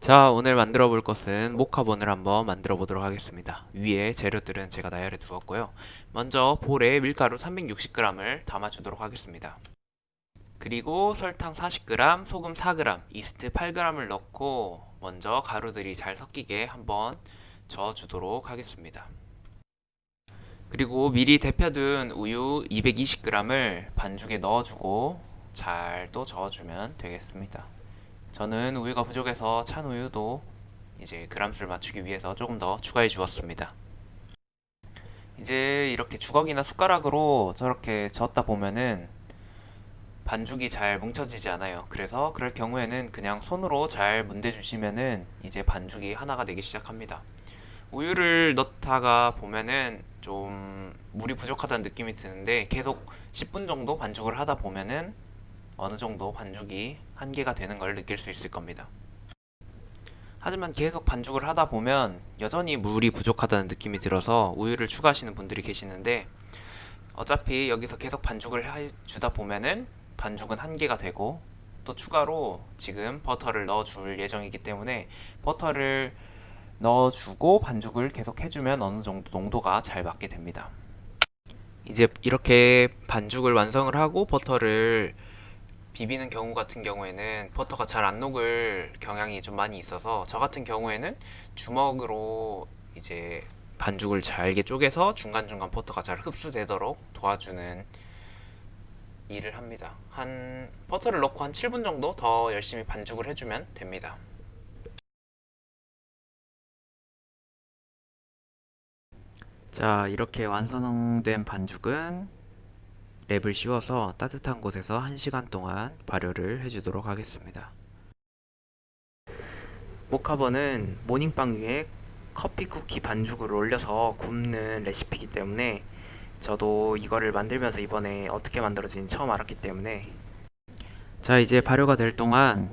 자, 오늘 만들어 볼 것은 모카본을 한번 만들어 보도록 하겠습니다. 위에 재료들은 제가 나열해 두었고요. 먼저 볼에 밀가루 360g을 담아 주도록 하겠습니다. 그리고 설탕 40g, 소금 4g, 이스트 8g을 넣고 먼저 가루들이 잘 섞이게 한번 저어 주도록 하겠습니다. 그리고 미리 데펴둔 우유 220g을 반죽에 넣어주고 잘 또 저어주면 되겠습니다. 저는 우유가 부족해서 찬 우유도 이제 그람수를 맞추기 위해서 조금 더 추가해 주었습니다. 이제 이렇게 주걱이나 숟가락으로 저렇게 저었다 보면은 반죽이 잘 뭉쳐지지 않아요. 그래서 그럴 경우에는 그냥 손으로 잘 문대 주시면은 이제 반죽이 하나가 되기 시작합니다. 우유를 넣다가 보면은 좀 물이 부족하다는 느낌이 드는데 계속 10분 정도 반죽을 하다 보면은 어느 정도 반죽이 한계가 되는 걸 느낄 수 있을 겁니다. 하지만 계속 반죽을 하다 보면 여전히 물이 부족하다는 느낌이 들어서 우유를 추가하시는 분들이 계시는데 어차피 여기서 계속 반죽을 해 주다 보면은 반죽은 한계가 되고 또 추가로 지금 버터를 넣어 줄 예정이기 때문에 버터를 넣어주고 반죽을 계속 해주면 어느 정도 농도가 잘 맞게 됩니다. 이제 이렇게 반죽을 완성을 하고 버터를 비비는 경우 같은 경우에는 버터가 잘 안 녹을 경향이 좀 많이 있어서 저 같은 경우에는 주먹으로 이제 반죽을 잘게 쪼개서 중간중간 버터가 잘 흡수되도록 도와주는 일을 합니다. 한 버터를 넣고 한 7분 정도 더 열심히 반죽을 해주면 됩니다. 자, 이렇게 완성된 반죽은 랩을 씌워서 따뜻한 곳에서 1시간 동안 발효를 해주도록 하겠습니다. 모카버는 모닝빵 위에 커피 쿠키 반죽을 올려서 굽는 레시피이기 때문에 저도 이거를 만들면서 이번에 어떻게 만들어진지 처음 알았기 때문에 자 이제 발효가 될 동안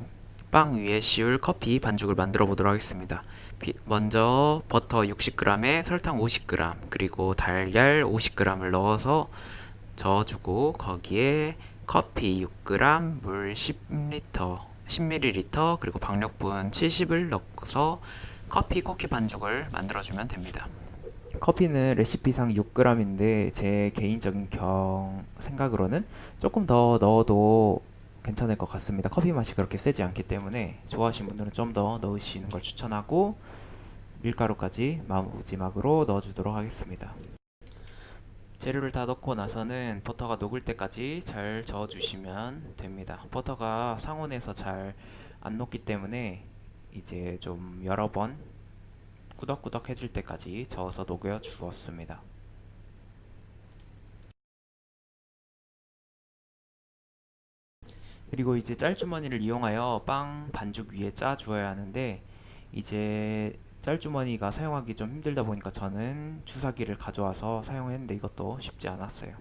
빵 위에 씌울 커피 반죽을 만들어 보도록 하겠습니다. 비- 먼저 버터 60g에 설탕 50g 그리고 달걀 50g을 넣어서 저어주고 거기에 커피 6g, 물 10리터, 10ml 그리고 박력분 70을 넣어서 커피 쿠키 반죽을 만들어주면 됩니다. 커피는 레시피상 6g인데 제 개인적인 경 생각으로는 조금 더 넣어도 괜찮을 것 같습니다. 커피 맛이 그렇게 세지 않기 때문에 좋아하시는 분들은 좀 더 넣으시는 걸 추천하고 밀가루까지 마지막으로 넣어주도록 하겠습니다. 재료를 다 넣고 나서는 버터가 녹을 때까지 잘 저어주시면 됩니다. 버터가 상온에서 잘 안 녹기 때문에 이제 좀 여러 번 꾸덕꾸덕 해질 때까지 저어서 녹여 주었습니다. 그리고 이제 짤주머니를 이용하여 빵 반죽 위에 짜 주어야 하는데 이제 짤주머니가 사용하기 좀 힘들다 보니까 저는 주사기를 가져와서 사용했는데 이것도 쉽지 않았어요.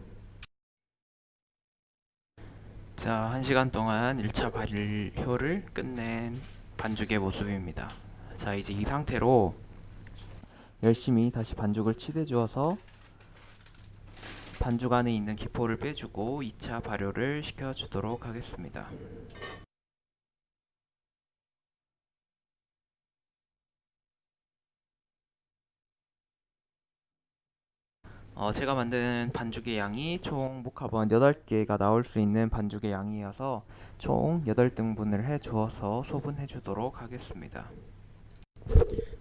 자, 1시간 동안 1차 발효를 끝낸 반죽의 모습입니다. 자, 이제 이 상태로 열심히 다시 반죽을 치대 주어서 반죽 안에 있는 기포를 빼주고 2차 발효를 시켜 주도록 하겠습니다. 어, 제가 만든 반죽의 양이 총 모카본 8개가 나올 수 있는 반죽의 양이어서 총 8등분을 해 주어서 소분해 주도록 하겠습니다.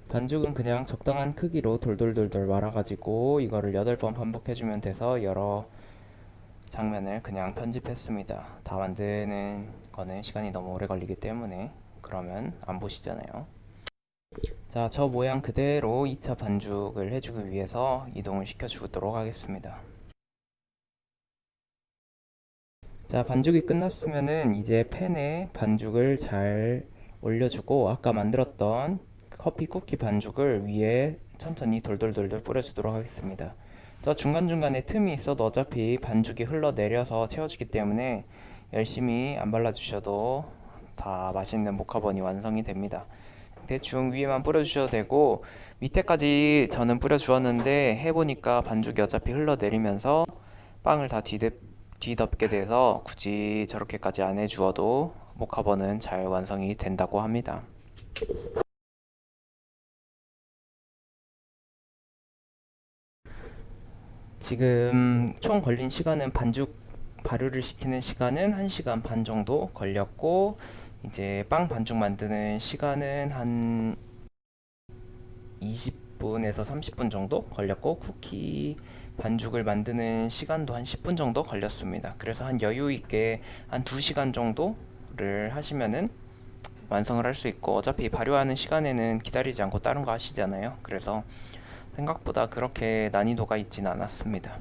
반죽은 그냥 적당한 크기로 돌돌돌돌 말아가지고 이거를 8번 반복해주면 돼서 여러 장면을 그냥 편집했습니다. 다 만드는 거는 시간이 너무 오래 걸리기 때문에 그러면 안 보시잖아요. 자, 저 모양 그대로 2차 반죽을 해주기 위해서 이동을 시켜주도록 하겠습니다. 자, 반죽이 끝났으면은 이제 팬에 반죽을 잘 올려주고 아까 만들었던 커피 쿠키 반죽을 위에 천천히 돌돌돌돌 뿌려주도록 하겠습니다. 저 중간중간에 틈이 있어도 어차피 반죽이 흘러내려서 채워지기 때문에 열심히 안 발라주셔도 다 맛있는 모카본이 완성이 됩니다. 대충 위에만 뿌려주셔도 되고 밑에까지 저는 뿌려주었는데 해보니까 반죽이 어차피 흘러내리면서 빵을 다 뒤덮, 뒤덮게 돼서 굳이 저렇게까지 안 해주어도 모카본은 잘 완성이 된다고 합니다. 지금 총 걸린 시간은 반죽 발효를 시키는 시간은 1시간 반 정도 걸렸고 이제 빵 반죽 만드는 시간은 한 20분에서 30분 정도 걸렸고 쿠키 반죽을 만드는 시간도 한 10분 정도 걸렸습니다. 그래서 한 여유 있게 한 2시간 정도를 하시면은 완성을 할 수 있고 어차피 발효하는 시간에는 기다리지 않고 다른 거 하시잖아요. 그래서 생각보다 그렇게 난이도가 있진 않았습니다.